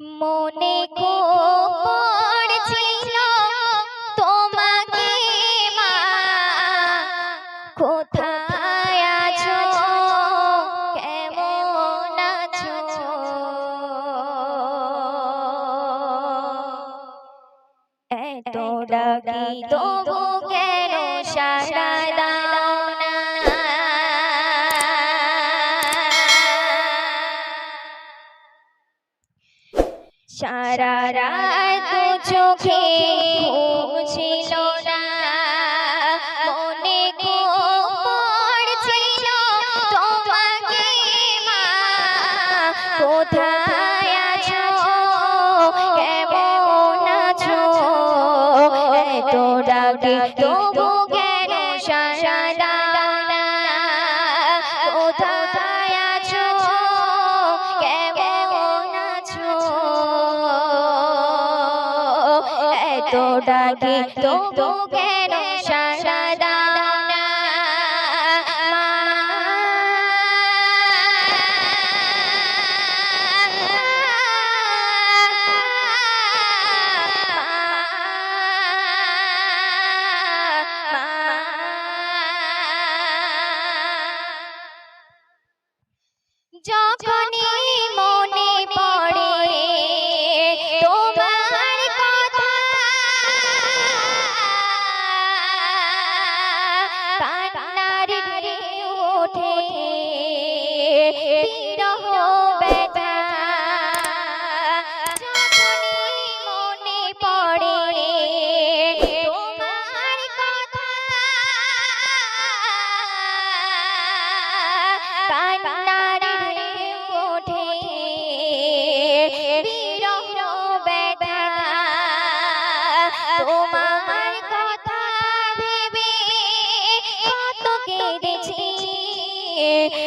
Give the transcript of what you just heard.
মনে খুব পড়ছিল তোমাকে মা। কোথায় আছো? কেমন আছো? এত ডাকি তবু কেন সারা সারা রাত চোখে ঘুম ছিল না। মনে পড়ছিল তোমাকে মা। কোথায় আছো? কেমন আছো? এত ডাকে তবু ডাকে তবু কেন